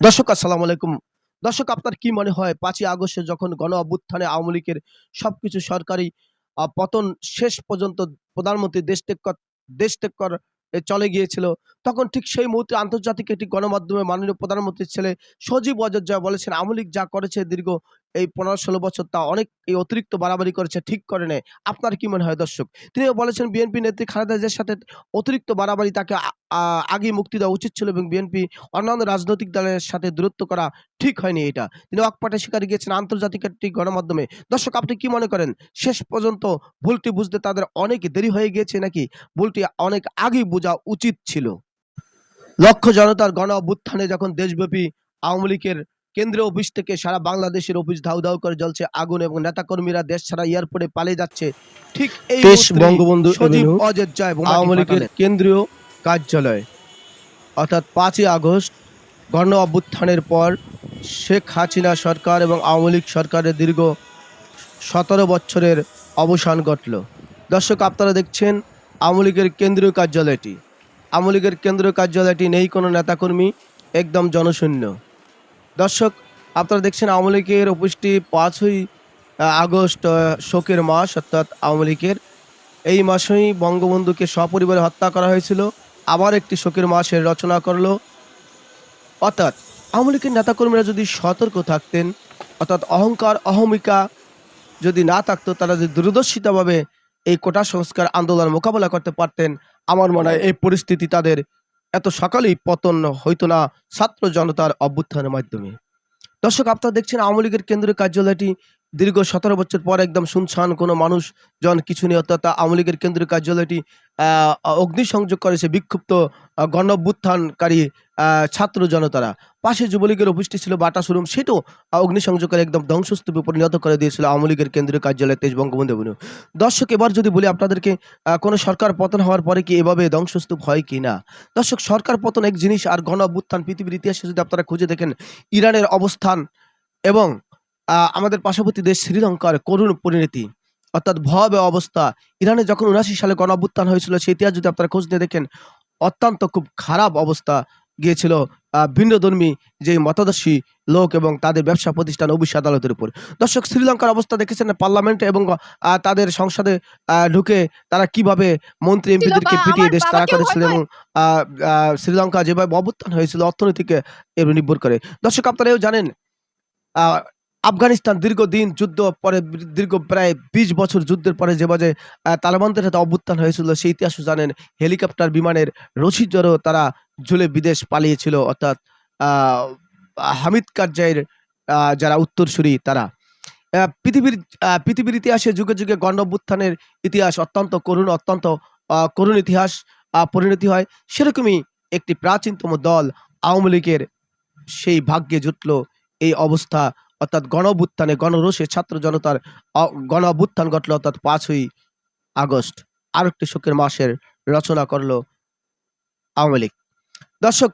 দর্শক, আসসালামু আলাইকুম। দর্শক, আপনার কি মনে হয়, পাঁচই আগস্টে যখন গণ অভ্যুত্থানে আওয়ামী লীগের সবকিছু সরকারি পতন শেষ পর্যন্ত প্রধানমন্ত্রী দেশ ত্যাগ দেশ ত্যাগ চলে গিয়েছিল, তখন ঠিক সেই মুহূর্তে আন্তর্জাতিক একটি গণমাধ্যমে মাননীয় প্রধানমন্ত্রীর ছেলে সজীব অযোধ্যা বলেছেন, আওয়ামী লীগ যা করেছে দীর্ঘ এই পনেরো ষোলো বছর তা অনেক এই অতিরিক্ত বাড়াবাড়ি করেছে, ঠিক করে নেয়। আপনার কি মনে হয় দর্শক? তিনিও বলেছেন বিএনপি নেত্রী খালেদা জিয়ার সাথে অতিরিক্ত বাড়াবাড়ি তাকে আগে মুক্তি দেওয়া উচিত ছিল এবং বিএনপি অন্যান্য রাজনৈতিক দলের সাথে দূরত্ব করা ঠিক হয়নি এটা। তিনি অকপাটে স্বীকার গিয়েছেন আন্তর্জাতিক একটি গণমাধ্যমে। দর্শক, আপনি কি মনে করেন, শেষ পর্যন্ত ভুলটি বুঝতে তাদের অনেক দেরি হয়ে গিয়েছে নাকি ভুলটি অনেক আগেই বোঝা উচিত ছিল? লক্ষ জনতার গণ অভ্যুত্থানে যখন দেশব্যাপী আওয়ামী লীগের কেন্দ্রীয় অফিস থেকে সারা বাংলাদেশের অফিস ধাউ ধাউ করে জ্বলছে আগুন এবং নেতাকর্মীরা দেশ ছাড়া এয়ারপোর্টে পালিয়ে যাচ্ছে। ঠিক এই বঙ্গবন্ধু সজীব জয় আওয়ামী লীগের কেন্দ্রীয় কার্যালয়। অর্থাৎ পাঁচই আগস্ট গণ অভ্যুত্থানের পর শেখ হাসিনা সরকার এবং আওয়ামী লীগ সরকারের দীর্ঘ সতেরো বছরের অবসান ঘটল। দর্শক আপনারা দেখছেন আওয়ামী লীগের কেন্দ্রীয় কার্যালয়টি। আওয়ামী লীগের কেন্দ্রীয় কার্যালয়টি নেই কোনো নেতাকর্মী একদম জনশূন্য। দর্শক, আপনারা দেখছেন আওয়ামী লীগের অফিসটি পাঁচই আগস্ট শোকের মাস, অর্থাৎ আওয়ামী লীগের। এই মাসেই বঙ্গবন্ধুকে সপরিবারে হত্যা করা হয়েছিল। আবার একটি শোকের মাসের রচনা করল। অর্থাৎ, আওয়ামী লীগের নেতাকর্মীরা যদি সতর্ক থাকতেন, অর্থাৎ অহংকার, অহমিকা যদি না থাকতো, তারা যদি দূরদর্শিতাভাবে এই কোটা সংস্কার আন্দোলন মোকাবেলা করতে পারতেন, আমার মনে হয় এই পরিস্থিতি তাদের এত সকালেই পতন হইতো না ছাত্র জনতার অভ্যুত্থানের মাধ্যমে। দর্শক, আপনারা দেখছেন আওয়ামী লীগের কেন্দ্রীয় কার্যালয়টি দীর্ঘ সতেরো বছর পর একদম শুনশান কোনো মানুষ জন কিছু নেই অর্থাৎ আওয়ামী লীগের কেন্দ্রীয় কার্যালয়টি অগ্নিসংযোগ করেছে বিক্ষুব্ধ আহ, গণ অভ্যুত্থানকারী আহ, ছাত্র জনতারা পাশে যুবলীগের অফিসটি ছিল বাটা শোরুম সেটাও অগ্নিসংযোগ করে একদম ধ্বংসস্তূপে পরিণত করে দিয়েছিল আওয়ামী লীগের কেন্দ্রীয় কার্যালয় তেজ বঙ্গবন্ধু এভিনিউ। দর্শক এবার যদি বলি আপনাদেরকে কোনো সরকার পতন হওয়ার পরে কি এভাবে ধ্বংসস্তূপ হয় কি না দর্শক সরকার পতন এক জিনিস আর গণ পৃথিবীর ইতিহাসে যদি আপনারা খুঁজে দেখেন ইরানের অবস্থান এবং আমাদের পার্শ্ববর্তী দেশ শ্রীলঙ্কার করুণ পরিণতি। অর্থাৎ ভয়াবহ অবস্থা। ইরানে যখন উনাশি সালে গণ অভ্যুত্থান হয়েছিল সেই ইতিহাস যদি আপনারা খোঁজ নিয়ে দেখেন অত্যন্ত খুব খারাপ অবস্থা গিয়েছিল ভিন্নধর্মী যে মতাদর্শী লোক এবং তাদের ব্যবসা প্রতিষ্ঠান অফিস আদালতের উপর। দর্শক শ্রীলঙ্কার অবস্থা দেখেছেন পার্লামেন্টে এবং তাদের সংসদে আহ, ঢুকে তারা কীভাবে মন্ত্রী এমপিদেরকে পিটিয়ে দেশ তারা করেছিল এবং শ্রীলঙ্কা যেভাবে অভ্যুত্থান হয়েছিল অর্থনীতিকে এর নির্ভর করে। দর্শক আপনারা এও জানেন আফগানিস্তান দীর্ঘদিন যুদ্ধ পরে দীর্ঘ প্রায় বিশ বছর যুদ্ধের পরে যেভাবে আহ, তালেবানদের হাতে অভ্যুত্থান হয়েছিল সেই ইতিহাসও জানেন হেলিকপ্টার বিমানের রশি জড়ো তারা ঝুলে বিদেশ পালিয়েছিল অর্থাৎ হামিদ কারজাইয়ের যারা উত্তরসূরি তারা। পৃথিবীর পৃথিবীর ইতিহাসে যুগে যুগে গণ অভ্যুত্থানের ইতিহাস অত্যন্ত করুণ অত্যন্ত করুণ ইতিহাস পরিণতি হয়। সেরকমই একটি প্রাচীনতম দল আওয়ামী লীগের সেই ভাগ্যে জুটলো এই অবস্থা অর্থাৎ গণ অভ্যুত্থানে গণরোষে ছাত্র জনতার অ- গণ অভ্যুত্থান ঘটলো অর্থাৎ পাঁচই আগস্ট। আর একটি শোকের মাসের রচনা করল আওয়ামী লীগ। দর্শক,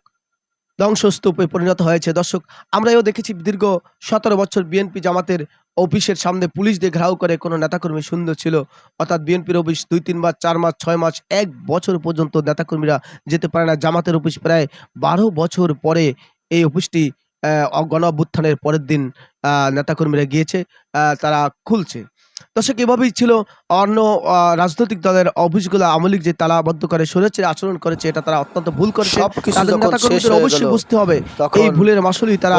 ধ্বংসস্তূপে পরিণত হয়েছে। দর্শক আমরা এও দেখেছি দীর্ঘ সতেরো বছর বিএনপি জামাতের অফিসের সামনে পুলিশ দিয়ে ঘেরাও করে কোনো নেতাকর্মী সুন্দর ছিল। অর্থাৎ বিএনপির অফিস দুই, তিন মাস, চার মাস, ছয় মাস, এক বছর পর্যন্ত নেতাকর্মীরা যেতে পারে না। জামাতের অফিস প্রায় বারো বছর পরে এই অফিসটি গণ অভ্যুত্থানের পরের দিন নেতাকর্মীরা গিয়েছে তারা খুলছে। দর্শক এভাবেই ছিল অন্য রাজনৈতিক দলের অফিসগুলো আওয়ামী লীগ যে তালাবদ্ধ করে সরেছে আচরণ করেছে এটা তারা অত্যন্ত ভুল করেছে। তাদের নেতাকর্মীদের অবশ্যই বুঝতে হবে এই ভুলের মাসুলই তারা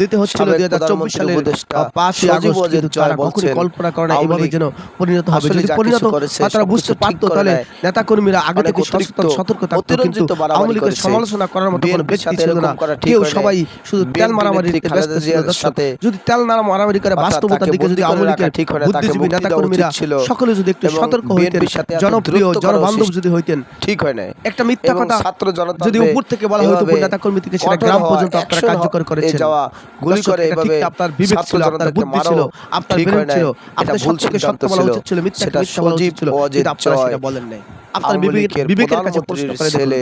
দিতে হচ্ছিল দুই হাজার চব্বিশ সালের পাঁচই আগস্ট ওয়াজেদ কিন্তু তারা কখনোই কল্পনা করে না এভাবে যেন পরিণত হবে। যদি পরিণত তারা বুঝতে পারতো তাহলে। নেতাকর্মীরা আগে থেকে সচেতন সতর্ক থাকতো কিন্তু আওয়ামী লীগের সমালোচনা করার মতো কোনো ব্যক্তি ছিল না। কেউ সবাই শুধু তেল মারামারি ব্যস্ত ছিল। যদি তেল মারামারি করে বাস্তবতার দিকে যদি আওয়ামী লীগের ঠিক হয় না, বুদ্ধিজীবী নেতাকর্মীরা। সকলে যদি একটু সতর্ক হইতেন জনপ্রিয় জনবান্ধব যদি হইতেন ঠিক হয় নাই একটা মিথ্যা কথা ছাত্র জনতা যদি উপর থেকে বলা হতো নেতাকর্মী থেকে সেটা গ্রাম পর্যন্ত আপনারা কার্যকর করেছেন যাওয়া গুলি করে এভাবে আপনার বিবেক ছিল আপনার বুদ্ধি ছিল আপনার নাই। ছিল আপনার সত্যকে সত্য বলা উচিত ছিল মিথ্যা বলা উচিত সজীব ছিল কিন্তু আপনারা সেটা বলেন নাই আপনার বিবেক লীগের বিবেকের কাছে প্রশ্ন করে ছেলে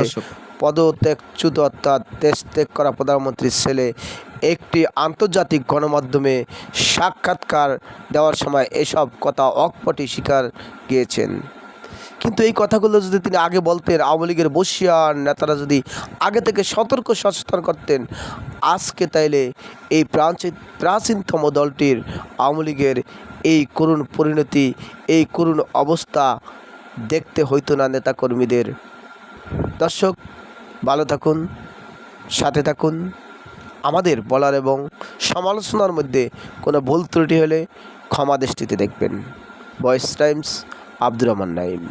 পদত্যাগচ্যুত অর্থাৎ দেশ ত্যাগ করা প্রধানমন্ত্রীর ছেলে একটি আন্তর্জাতিক গণমাধ্যমে সাক্ষাৎকার দেওয়ার সময় এসব কথা অকপটে স্বীকার গিয়েছেন। কিন্তু এই কথাগুলো যদি তিনি আগে বলতেন, আওয়ামী লীগের বসিয়ার নেতারা যদি আগে থেকে সতর্ক সচেতন করতেন, আজকে তাইলে এই প্রাচীন প্রাচীনতম দলটির আওয়ামী লীগের এই করুণ পরিণতি, এই করুণ অবস্থা দেখতে হইতো না নেতাকর্মীদের। দর্শক, ভালো থাকুন, সাথে থাকুন। আমাদের বলার এবং সমালোচনার মধ্যে কোনো ভুল ত্রুটি হলে ক্ষমা দৃষ্টিতে দেখবেন। Voice Times, Abdur Rahman Naim